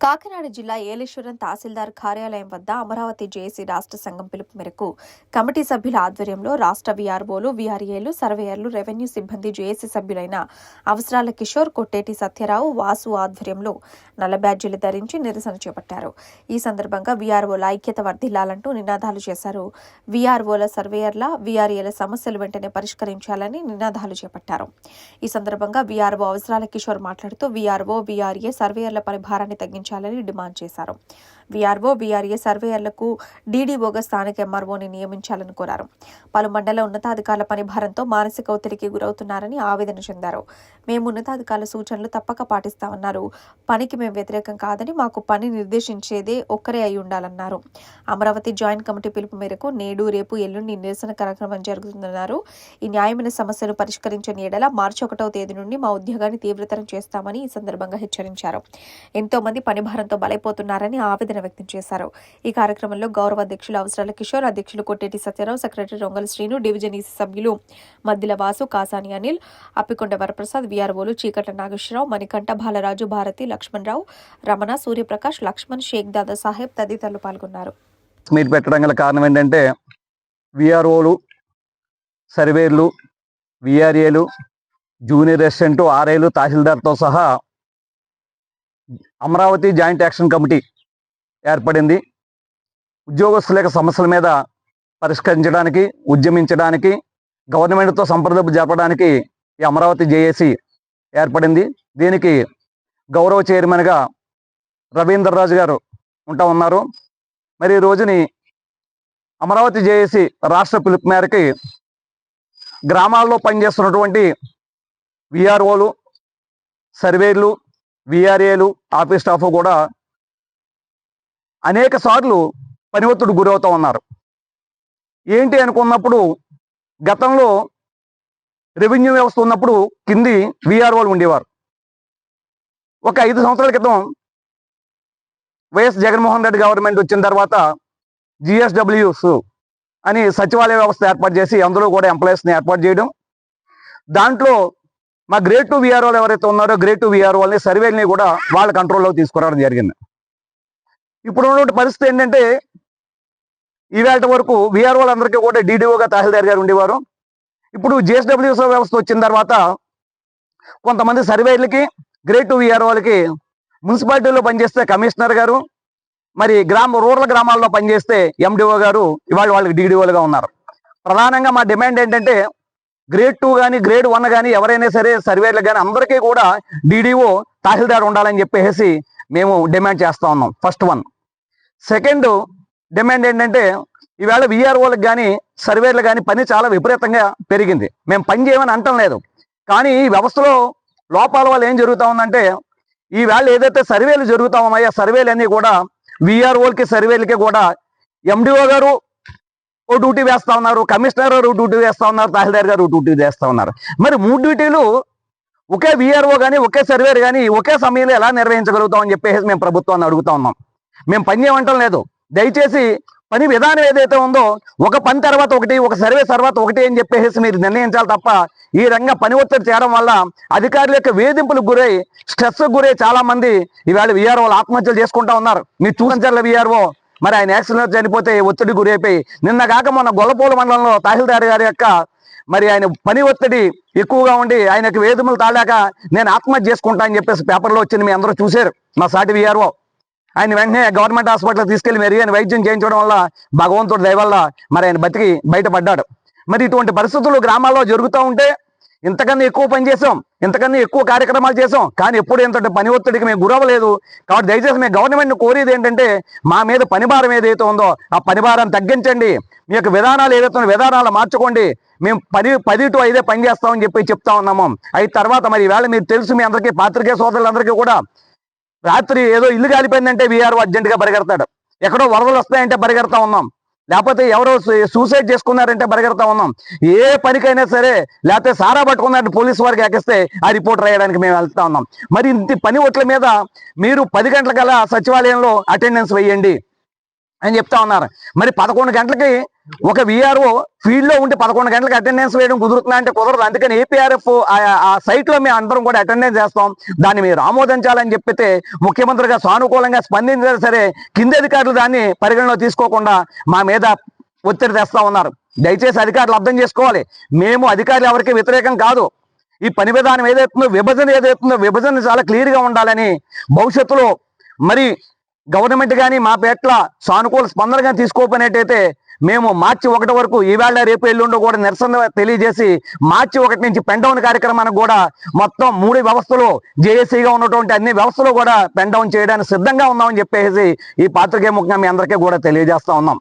కాకినాడ జిల్లా ఏలేశ్వరం తహసీల్దార్ కార్యాలయం వద్ద అమరావతి జేఏసీ రాష్ట్ర సంఘం పిలుపు మేరకు కమిటీ సభ్యుల ఆధ్వర్యంలో రాష్ట్ర వీఆర్ఓలు వీఆర్ఏలు సర్వేయర్లు రెవెన్యూ సిబ్బంది జేఏసీ సభ్యులైన అవసరాల కిషోర్ కొట్టేటి సత్యరావు వాసు ఆధ్వర్యంలో నల్ల బ్యాడ్జీలు ధరించి నిరసన చేపట్టారు. ఈ సందర్భంగా వీఆర్ఓల ఐక్యత వర్ధిల్లాలంటూ నినాదాలు చేశారు. వీఆర్ఓల సర్వేయర్ల వీఆర్ఏల సమస్యలు వెంటనే పరిష్కరించాలని నినాదాలు చేపట్టారు. ఈ సందర్భంగా వీఆర్ఓ అవసరాల కిషోర్ మాట్లాడుతూ వీఆర్ఓ వీఆర్ఏ సర్వేయర్ల పని భారాన్ని తగ్గించాలని డిమాండ్ చేశారు. వీఆర్ఓ వీఆర్ఏ సర్వేయర్లకు డీడీఓగా స్థానిక ఎంఆర్ఓని నియమించాలని కోరారు. పలు మండల ఉన్నతాధికారుల పనిభారంతో మానసిక ఒత్తిడికి గురవుతున్నారని ఆవేదన చెందారు. మేము ఉన్నతాధికారుల సూచనలు తప్పక పాటిస్తామన్నారు. పనికి మేము వ్యతిరేకం కాదని మాకు పని నిర్దేశించేదే ఒక్కరే అయి ఉండాలన్నారు. అమరావతి జాయింట్ కమిటీ పిలుపు మేరకు నేడు రేపు ఎల్లుండి నిరసన కార్యక్రమం జరుగుతుందన్నారు. ఈ న్యాయమైన సమస్యలు పరిష్కరించని ఎడల మార్చి ఒకటవ తేదీ నుండి మా ఉద్యోగాన్ని తీవ్రతరం చేస్తామని ఈ సందర్భంగా హెచ్చరించారు. ఎంతో మంది పని భారంతో బలైపోతున్నారని ఆవేదన వ్యక్తం చేశారు. ఈ కార్యక్రమంలో గౌరవ అధ్యక్షులు అవసరాల కిషోర్ అధ్యక్షులు Kotteti Satyarao secretary Rongala Srinu division EC సభ్యులు మద్దిల వాసు కాసాని అనిల్ అప్పికొండ వరప్రసాద్ విఆర్ఓలు చీకట్ల నాగేశ్వరరావు మణికంఠ బాలరాజు భారతి లక్ష్మణరావు రమణ సూర్యప్రకాష్ లక్ష్మణ్ షేక్ దాదా సాహెబ్ తదితరులు పాల్గొన్నారు. మీరు పెట్టడం గల కారణం ఏంటంటే విఆర్ఓలు సర్వేర్లు విఆర్ఏలు జూనియర్ రెసిడెంట్ ఆర్ఐలు తహసీల్దార్తో సహా అమరావతి జాయింట్ యాక్షన్ కమిటీ ఏర్పడింది. ఉద్యోగస్తుల యొక్క సమస్యల మీద పరిష్కరించడానికి ఉద్యమించడానికి గవర్నమెంట్తో సంప్రదింపు జరపడానికి ఈ అమరావతి జేఏసీ ఏర్పడింది. దీనికి గౌరవ చైర్మన్గా రవీంద్రరాజు గారు ఉంటా ఉన్నారు. మరి ఈ రోజుని అమరావతి జేఏసీ రాష్ట్ర పిలుపు మేరకి గ్రామాల్లో పనిచేస్తున్నటువంటి విఆర్ఓలు సర్వేర్లు విఆర్ఏలు ఆఫీస్ స్టాఫ్ కూడా అనేక సార్లు పని ఒత్తిడి గురవుతూ ఉన్నారు. ఏంటి అనుకున్నప్పుడు గతంలో రెవెన్యూ వ్యవస్థ ఉన్నప్పుడు కింది విఆర్ఓలు ఉండేవారు. ఒక ఐదు సంవత్సరాల క్రితం వైఎస్ జగన్మోహన్ రెడ్డి గవర్నమెంట్ వచ్చిన తర్వాత జిఎస్డబ్ల్యూస్ అని సచివాలయ వ్యవస్థ ఏర్పాటు చేసి అందులో కూడా ఎంప్లాయీస్ని ఏర్పాటు చేయడం. దాంట్లో మా గ్రేడ్ టూ విఆర్ఓలు ఎవరైతే ఉన్నారో గ్రేడ్ టూ విఆర్ఓల్ని సర్వేల్ని కూడా వాళ్ళ కంట్రోల్లో తీసుకురావడం జరిగింది. ఇప్పుడు ఉన్నటువంటి పరిస్థితి ఏంటంటే ఈవేళ వరకు విఆర్ఓలు అందరికీ కూడా డీడీఓగా తహసీల్దార్ గారు ఉండేవారు. ఇప్పుడు జిఎస్డబ్ల్యూఎస్ వ్యవస్థ వచ్చిన తర్వాత కొంతమంది సర్వేర్లకి గ్రేడ్ టూ విఆర్ఓలకి మున్సిపాలిటీలో పనిచేస్తే కమిషనర్ గారు మరి గ్రామ రూరల్ గ్రామాల్లో పనిచేస్తే ఎండిఓ గారు ఇవాళ వాళ్ళకి డిడిఓలుగా ఉన్నారు. ప్రధానంగా మా డిమాండ్ ఏంటంటే గ్రేడ్ టూ కానీ గ్రేడ్ వన్ కానీ ఎవరైనా సరే సర్వేర్లకు కానీ అందరికీ కూడా డిడిఓ తహసీల్దార్ ఉండాలని చెప్పేసి మేము డిమాండ్ చేస్తా ఉన్నాం. First one. సెకండ్ డిమాండ్ ఏంటంటే ఈవేళ విఆర్ఓలకు కానీ సర్వేర్లు కానీ పని చాలా విపరీతంగా పెరిగింది. మేము పని చేయమని అంటం లేదు. కానీ ఈ వ్యవస్థలో లోపాల వల్ల ఏం జరుగుతా ఉందంటే ఈవేళ ఏదైతే సర్వేలు జరుగుతూ ఉన్నాయో సర్వేలు అన్నీ కూడా విఆర్ఓలకి సర్వేలకి కూడా ఎండిఓ గారు ఓ డ్యూటీ వేస్తా ఉన్నారు కమిషనర్ గారు డ్యూటీ వేస్తా ఉన్నారు తహసీల్దార్ గారు డ్యూటీ వేస్తా ఉన్నారు. మరి మూడు డ్యూటీలు ఒకే విఆర్ఓ కానీ ఒకే సర్వేర్ కానీ ఒకే సమయంలో ఎలా నిర్వహించగలుగుతాం అని చెప్పేసి మేము ప్రభుత్వాన్ని అడుగుతా ఉన్నాం. మేము పని చేయమంటం లేదు. దయచేసి పని విధానం ఏదైతే ఉందో ఒక పని తర్వాత ఒకటి ఒక సర్వే తర్వాత ఒకటి అని చెప్పేసి మీరు నిర్ణయించాలి తప్ప ఈ రంగ పని ఒత్తిడి చేయడం వల్ల అధికారుల యొక్క వేధింపులకు గురై స్ట్రెస్ గురై చాలా మంది ఈవేళ విఆర్ఓలు ఆత్మహత్యలు చేసుకుంటా ఉన్నారు. మీరు చూసించాలి విఆర్ఓ మరి ఆయన యాక్సిడెంట్ చనిపోతే ఒత్తిడి గురైపోయి నిన్న కాక మొన్న గొల్లపూల మండలంలో తహసీల్దార్ గారి యొక్క మరి ఆయన పని ఒత్తిడి ఎక్కువగా ఉండి ఆయనకు వేధింపులు తాళాక నేను ఆత్మహత్య చేసుకుంటా అని చెప్పేసి పేపర్లో వచ్చింది మీ అందరూ చూశారు. మా సాటి విఆర్ఓ ఆయన వెంటనే గవర్నమెంట్ హాస్పిటల్ తీసుకెళ్ళి మెరుగైన వైద్యం చేయించడం వల్ల భగవంతుడు దయవల్ల మరి ఆయన బతికి బయటపడ్డాడు. మరి ఇటువంటి పరిస్థితులు గ్రామాల్లో జరుగుతూ ఉంటే ఇంతకన్నా ఎక్కువ పని చేసాం ఇంతకన్నా ఎక్కువ కార్యక్రమాలు చేసాం కానీ ఎప్పుడు ఇంత పని ఒత్తిడికి మేము గురవ్వలేదు. కాబట్టి దయచేసి మేము గవర్నమెంట్ కోరేది ఏంటంటే మా మీద పనిభారం ఏదైతే ఉందో ఆ పనిభారం తగ్గించండి. మీ యొక్క విధానాలు ఏదైతే విధానాలు మార్చుకోండి. మేము పది పది టు ఐదే పని చేస్తామని చెప్పి చెప్తా ఉన్నాము. అయిన తర్వాత మరి ఈవేళ మీరు తెలుసు మీ అందరికీ పాత్రికే సోదరులందరికీ కూడా రాత్రి ఏదో ఇల్లు కాలిపోయిందంటే వీఆర్ఓ అర్జెంటుగా పరిగెడతాడు. ఎక్కడో వరదలు వస్తాయంటే పరిగెడతా ఉన్నాం. లేకపోతే ఎవరో సూసైడ్ చేసుకున్నారంటే పరిగెడతా ఉన్నాం. ఏ పనికైనా సరే లేకపోతే సారా పట్టుకున్నారంటే పోలీసు వారికి ఎక్కిస్తే ఆ రిపోర్ట్ రాయడానికి మేము వెళ్తా ఉన్నాం. మరి ఇంత పని ఒట్ల మీద మీరు పది గంటల సచివాలయంలో అటెండెన్స్ వేయండి అని చెప్తా ఉన్నారు. మరి పదకొండు గంటలకి ఒక విఆర్ఓ ఫీల్డ్లో ఉంటే పదకొండు గంటలకు అటెండెన్స్ వేయడం కుదురుతుందా అంటే కుదరదు. అందుకని ఏపీఆర్ఎఫ్ ఆ సైట్లో మేము అందరం కూడా అటెండెన్స్ చేస్తాం. దాన్ని మీరు ఆమోదించాలని చెప్పితే ముఖ్యమంత్రిగా సానుకూలంగా స్పందించినా సరే కింది అధికారులు దాన్ని పరిగణలో తీసుకోకుండా మా మీద ఒత్తిడి తెస్తా ఉన్నారు. దయచేసి అధికారులు అర్థం చేసుకోవాలి. మేము అధికారులు ఎవరికి వ్యతిరేకం కాదు. ఈ పని విధానం ఏదైతుందో విభజన ఏదైతుందో విభజన చాలా క్లియర్గా ఉండాలని భవిష్యత్తులో మరి గవర్నమెంట్ కానీ మా పేట్ల సానుకూల స్పందనగా కానీ తీసుకోకపోయినట్టయితే మేము మార్చి ఒకటి వరకు ఈవేళ రేపు ఎల్లుండో కూడా నిరసన తెలియజేసి మార్చి ఒకటి నుంచి పెండౌన్ కార్యక్రమానికి కూడా మొత్తం మూడు వ్యవస్థలు జేఏసీగా ఉన్నటువంటి అన్ని వ్యవస్థలు కూడా పెండౌన్ చేయడానికి సిద్ధంగా ఉన్నామని చెప్పేసి ఈ పాత్రికే ముఖ్యంగా మీ అందరికీ కూడా తెలియజేస్తా ఉన్నాం.